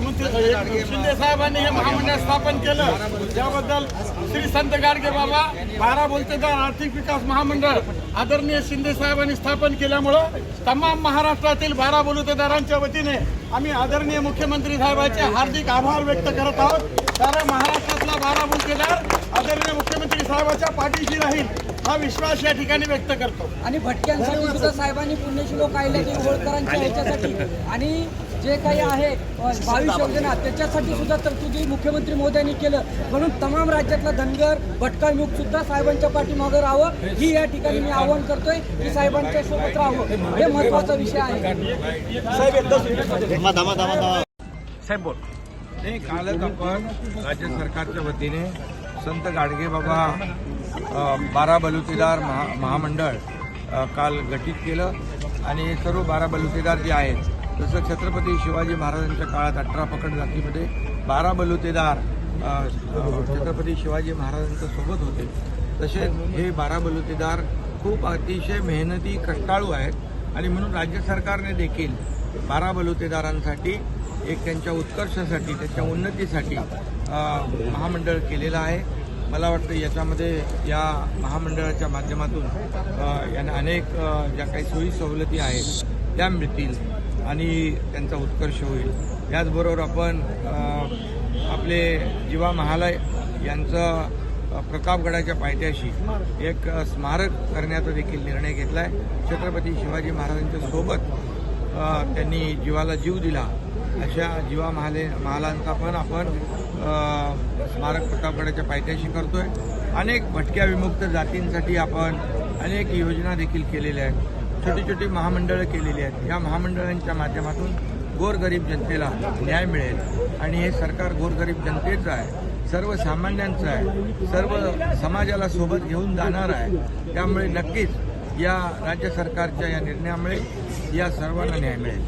मुख्यमंत्री शिंदे साहेबांनी हे महामंडळ स्थापन केलं. त्याबद्दल श्री संत गाडगे बाबा बारा बोलतेदार आर्थिक विकास महामंडळ आदरणीय शिंदे साहेबांनी स्थापन केल्यामुळं तमाम महाराष्ट्रातील बारा बोलतेदारांच्या वतीने आम्ही आदरणीय मुख्यमंत्री साहेबांचे हार्दिक आभार व्यक्त करत आहोत. कारण महाराष्ट्रातला बारा बोलतेदार आदरणीय मुख्यमंत्री साहेबांच्या पाठीशी राहील. हा विश्वास या ठिकाणी व्यक्त करतो. आणि भटक्यांसाठी सुद्धा साहेबांनी पुण्यश्लोक काढले होळकरांच्या ह्याच्यासाठी. आणि जे काही आहे बावीस योजना त्याच्यासाठी सुद्धा तरतुदी मुख्यमंत्री मोदयांनी केलं. म्हणून तमाम राज्यातला धनगर भटका युग सुद्धा साहेबांच्या पाठीमागं राहावं. ही या ठिकाणी मी आवाहन करतोय की साहेबांच्या सोबत राहावं. हे महत्त्वाचा विषय आहे. साहेब बोल. नाही कालच आपण राज्य सरकारच्या वतीने संत गाडगेबाबा अ, बारा बलुतेदार महा महामंडळ काल गठीत केलं आणि सर्व बारा बलुतेदार जे आहेत जसं छत्रपती शिवाजी महाराजांच्या काळात अठरा पकड जातीमध्ये बारा बलुतेदार छत्रपती शिवाजी महाराजांच्या सोबत होते तसे हे बारा बलुतेदार खूप अतिशय मेहनती कष्टाळू आहेत आणि म्हणून राज्य सरकारने देखील बारा बलुतेदारांसाठी एक त्यांच्या उत्कर्षासाठी त्यांच्या उन्नतीसाठी महामंडळ केलेलं आहे. मला वाटतं याच्यामध्ये या महामंडळाच्या माध्यमातून यांना अनेक ज्या काही सोयी सवलती आहेत त्या मिळतील आणि त्यांचा उत्कर्ष होईल. याचबरोबर आपण आपले जीवा महालय यांचं प्रतापगडाच्या पायथ्याशी एक स्मारक करण्याचा देखील निर्णय घेतला आहे छत्रपती शिवाजी महाराजांच्या सोबत त्यांनी जीवाला जीव दिला. अशा जीवा महाले महालांचा पण आपण स्मारक प्रतापगडाच्या पायथ्याशी करतोय. अनेक भटक्या विमुक्त जातींसाठी आपण अनेक योजना देखील केलेल्या आहेत. छोटी छोटी महामंडळं केलेली आहेत. या महामंडळांच्या माध्यमातून गोरगरीब जनतेला न्याय मिळेल. आणि हे सरकार गोरगरीब जनतेचं आहे सर्वसामान्यांचं आहे सर्व समाजाला सोबत घेऊन जाणार आहे. त्यामुळे नक्कीच या राज्य सरकारच्या या निर्णयामुळे या सर्वांना न्याय मिळेल.